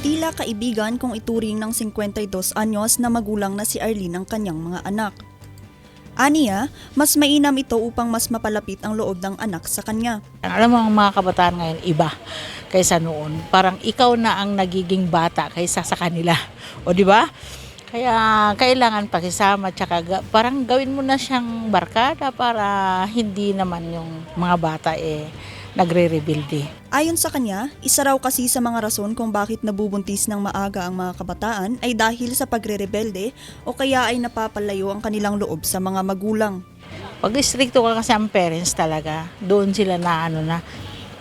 Tila kaibigan kung ituring ng 52 anyos na magulang na si Arlene ang kanyang mga anak. Aniya, mas mainam ito upang mas mapalapit ang loob ng anak sa kanya. Alam mo ang mga kabataan ngayon iba kaysa noon. Parang ikaw na ang nagiging bata kaysa sa kanila. O di ba? Kaya kailangan pakisama tsaka parang gawin mo na siyang barkada para hindi naman yung mga bata eh nagre-rebuild Ayon sa kanya, isa raw kasi sa mga rason kung bakit nabubuntis ng maaga ang mga kabataan ay dahil sa pagre-rebelde o kaya ay napapalayo ang kanilang loob sa mga magulang. Pag stricto ka kasi ang parents talaga, doon sila na ano na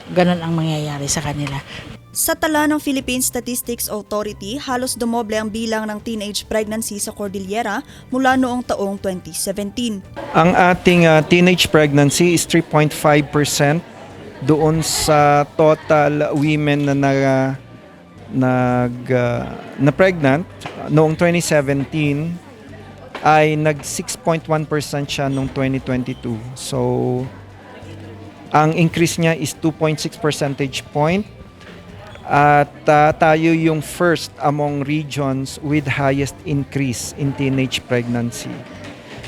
ganun ang mangyayari sa kanila. Sa tala ng Philippine Statistics Authority, halos dumoble ang bilang ng teenage pregnancy sa Cordillera mula noong taong 2017. Ang ating ah, teenage pregnancy is 3.5% doon sa total women na na nag ah, na pregnant noong 2017 ay nag 6.1% siya noong 2022. So ang increase niya is 2.6 percentage point at ah, tayo yung first among regions with highest increase in teenage pregnancy.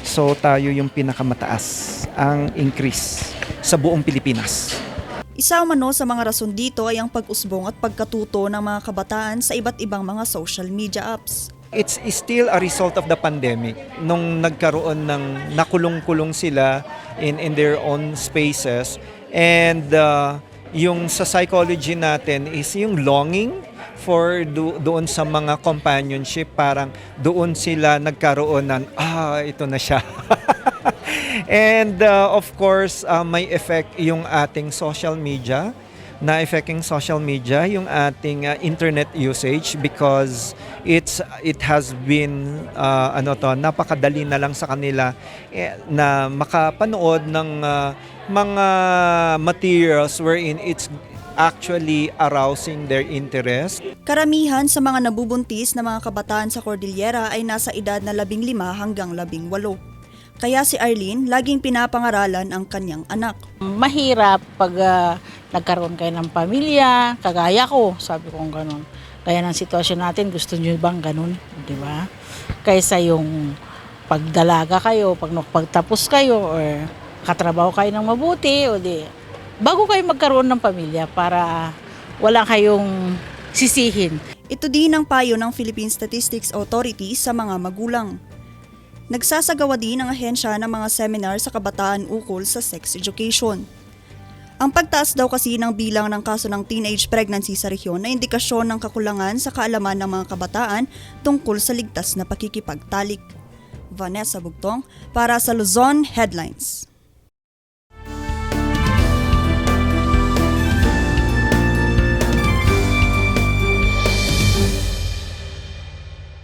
So tayo yung pinakamataas ang increase sa buong Pilipinas. Isa umano sa mga rason dito ay ang pag-usbong at pagkatuto ng mga kabataan sa iba't ibang mga social media apps. It's still a result of the pandemic. Nung nagkaroon ng nakulong-kulong sila in, in their own spaces and uh, yung sa psychology natin is yung longing for do, doon sa mga companionship parang doon sila nagkaroon ng ah ito na siya And uh, of course, uh, may effect yung ating social media, na affecting social media yung ating uh, internet usage because it's it has been uh, ano to napakadali na lang sa kanila eh, na makapanood ng uh, mga materials wherein it's actually arousing their interest Karamihan sa mga nabubuntis na mga kabataan sa Cordillera ay nasa edad na 15 hanggang 18. Kaya si Arlene laging pinapangaralan ang kanyang anak. Mahirap pag ah, nagkaroon kayo ng pamilya, kagaya ko, sabi ko ganun. Kaya ng sitwasyon natin, gusto nyo bang ganun? Di ba? Kaysa yung pagdalaga kayo, pag pagtapos kayo, or katrabaho kayo ng mabuti, o di, bago kayo magkaroon ng pamilya para wala kayong sisihin. Ito din ang payo ng Philippine Statistics Authority sa mga magulang. Nagsasagawa din ang ahensya ng mga seminar sa kabataan ukol sa sex education. Ang pagtaas daw kasi ng bilang ng kaso ng teenage pregnancy sa rehiyon ay indikasyon ng kakulangan sa kaalaman ng mga kabataan tungkol sa ligtas na pakikipagtalik. Vanessa Bugtong para sa Luzon Headlines.